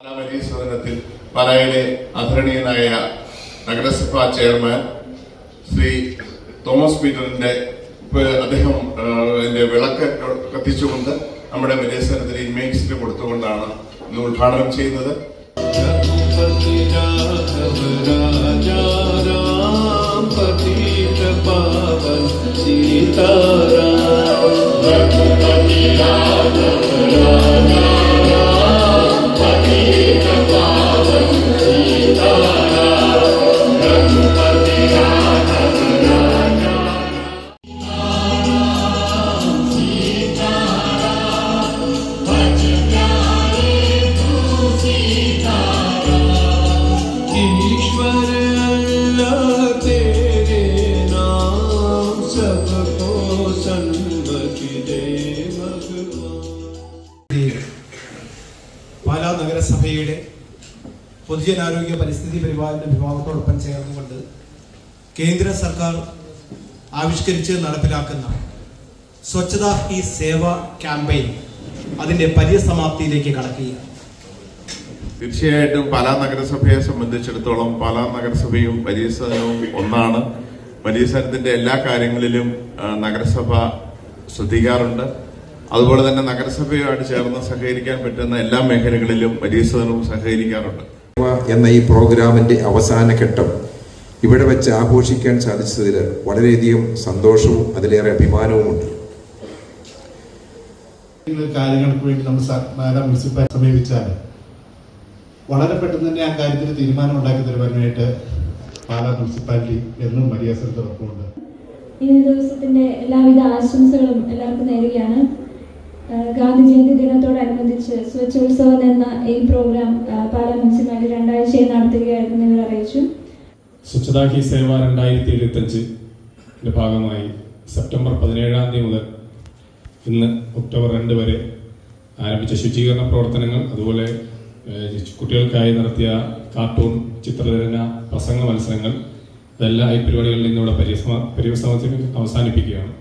പരീശോധനത്തിൽ പലയിലെ ആദരണീയനായ നഗരസഭാ chairman Shri Thomas പീറ്ററിന്റെ അദ്ദേഹം വിളക്ക് കത്തിച്ചുകൊണ്ട് നമ്മുടെ മലേശ്വരത്തിന് ഇമേജ്സിന് കൊടുത്തുകൊണ്ടാണ് ഇന്ന് ഉദ്ഘാടനം ചെയ്യുന്നത്. സീതാരാ പാലാ നഗരസഭയുടെ പൊതുജനാരോഗ്യ പരിസ്ഥിതി പരിപാലന വിഭാഗത്തോടൊപ്പം ചേർന്നുകൊണ്ട് കേന്ദ്ര സർക്കാർ ആവിഷ്കരിച്ച് നടപ്പിലാക്കുന്ന സ്വച്ഛതാ ഹി സേവ ക്യാമ്പയിൻ അതിന്റെ പര്യസമാപ്തിയിലേക്ക് കടക്കുകയാണ്. തീർച്ചയായിട്ടും പാലാ നഗരസഭയെ സംബന്ധിച്ചിടത്തോളം പാലാ നഗരസഭയും പര്യസനവും ഒന്നാണ്. വലിയ എല്ലാ കാര്യങ്ങളിലും നഗരസഭ ശ്രദ്ധിക്കാറുണ്ട്. അതുപോലെ തന്നെ നഗരസഭയുമായിട്ട് ചേർന്ന് സഹകരിക്കാൻ പറ്റുന്ന എല്ലാ മേഖലകളിലും പരിസരവും സഹകരിക്കാറുണ്ട്. എന്ന ഈ പ്രോഗ്രാമിന്റെ അവസാന ഘട്ടം ഇവിടെ വെച്ച് ആഘോഷിക്കാൻ സാധിച്ചതിൽ വളരെയധികം സന്തോഷവും അതിലേറെ അഭിമാനവുമുണ്ട്. ഉണ്ട് കാര്യങ്ങൾക്ക് വേണ്ടി നമ്മൾ മാഡം മുനിസിപ്പാലിറ്റി സമീപിച്ചാൽ വളരെ പെട്ടെന്ന് തന്നെ ആ കാര്യത്തിൽ തീരുമാനം ഉണ്ടാക്കി തരുവാനായിട്ട് പാലാ മുനിസിപ്പാലിറ്റി എന്നും വലിയ ഉറപ്പുണ്ട് ഈ ദിവസത്തിന്റെ എല്ലാവിധ ആശംസകളും എല്ലാവർക്കും നേരുകയാണ്. ഗാന്ധി ജയന്തി ദിനത്തോടനുബന്ധിച്ച് സ്വച്ഛോത്സവം എന്ന ഈ പ്രോഗ്രാം പാലാ മുനിസിപ്പാലിറ്റി രണ്ടാഴ്ചയായി നടത്തുകയായിരുന്നു ഇവർ അറിയിച്ചു. സ്വച്ഛതാ ഹി സേവ രണ്ടായിരത്തി ഇരുപത്തഞ്ചിന്റെ ഭാഗമായി സെപ്റ്റംബർ പതിനേഴാം തീയതി മുതൽ ഇന്ന് ഒക്ടോബർ രണ്ട് വരെ ആരംഭിച്ച ശുചീകരണ പ്രവർത്തനങ്ങൾ അതുപോലെ കുട്ടികൾക്കായി നടത്തിയ കാർട്ടൂൺ ചിത്രരചന പ്രസംഗ മത്സരങ്ങൾ ഇതെല്ലാം ഈ പരിപാടികളിൽ നിന്നിവിടെ പര്യസമ പര്യവസമത്തിൽ അവസാനിപ്പിക്കുകയാണ്.